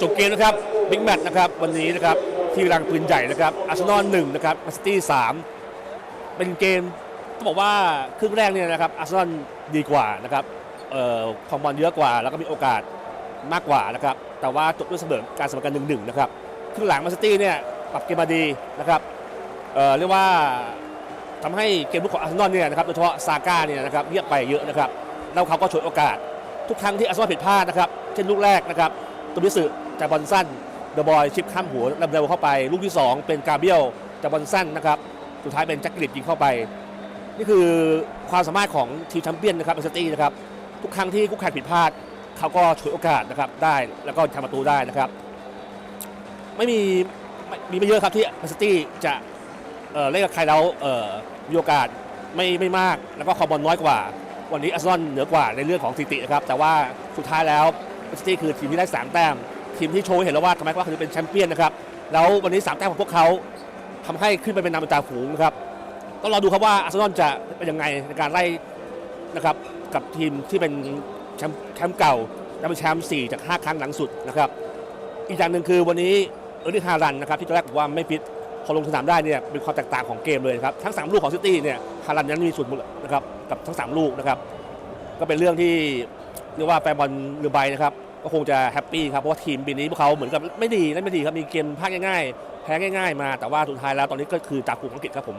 จบเกมนะครับบิ๊กแมตช์นะครับวันนี้นะครับที่รังปืนใหญ่นะครับอาร์เซนอลหนึ่งนะครับแมนซิตี้สามเป็นเกมต้องบอกว่าครึ่งแรกเนี่ยนะครับอาร์เซนอลดีกว่านะครับเอ่อความบอลเยอะกว่า แล้วก็มีโอกาสมากกว่านะครับแต่ว่าจบด้วยเสมอการเสมอกันหนึ่งหนึ่งนะครับครึ่งหลังแมนซิตี้เนี่ยปรับเกมมาดีนะครับเอ่อเรียกว่าทำให้เกมลุกของอาร์เซนอลเนี่ยนะครับโดยเฉพาะซาก้าเนี่ยนะครับเรียกไปเยอะนะครับแล้วเขาก็ฉวยโอกาส ทุกครั้งที่อาร์เซนอลผิดพลาดนะครับ เช่นลูกแรกนะครับตัวมิสึจากบอลสั้นเดอะบอยชิปข้ามหัวลำเร็วเข้าไป ลูกที่ 2 เป็นกาเบียลจากบอลสั้นนะครับสุดท้ายเป็นแจ็คกริดยิงเข้าไป นี่คือความสามารถของทีมแชมเปี้ยนนะครับแมนซิตี้นะครับทุกครั้งที่คู่แข่งผิดพลาดเขาก็ฉวยโอกาสนะครับได้แล้วก็ทำประตูได้นะครับ ไม่มีไม่มีไม่เยอะครับที่แมนซิตี้จะเอ่อเล่นกับใครแล้วเออมีโอกาสไม่ไม่มากแล้วก็คอมบอลน้อยกว่า วันนี้อาร์เซนอลเหนือกว่าในเรื่องของสถิตินะครับ แต่ว่าสุดท้ายแล้วแมนซิตี้คือทีมที่ได้3แต้ม ทีมที่โชว์เห็นแล้วว่าทำไมว่าคือเป็นแชมเปี้ยนนะครับ แล้ววันนี้3แต้มของพวกเขาทำให้ขึ้นไปเป็นนำเป็นจ่าฝูงนะครับต้องรอดูครับว่าอาร์เซนอลจะเป็นยังไงในการไล่นะครับกับทีมที่เป็นแชมป์แชมป์เก่าและเป็นแชมป์4จาก 5 ครั้งหลังสุดนะครับ อีกอย่างหนึ่งคือวันนี้เออร์ลิฮารันนะครับที่ตอนแรกบอกว่าไม่ฟิต พอลงสนามได้เนี่ยเป็นความแตกต่างของเกมเลยครับทั้ง 3 ลูกของซิตี้เนี่ยฮารันนั้นมีส่วนหมดนะครับกับทั้ง 3 ลูกนะครับก็เป็นเรื่องที่เรียกว่าแฟนบอลเรือใบนะครับก็คงจะแฮปปี้ครับเพราะว่าทีมปีนี้พวกเขาเหมือนกับไม่ดีเล่นไม่ดีครับมีเกมพลาดง่ายๆ แพ้ง่าย ๆ มาแต่ว่าสุดท้ายแล้วตอนนี้ก็คือจากกลุ่มอังกฤษครับผม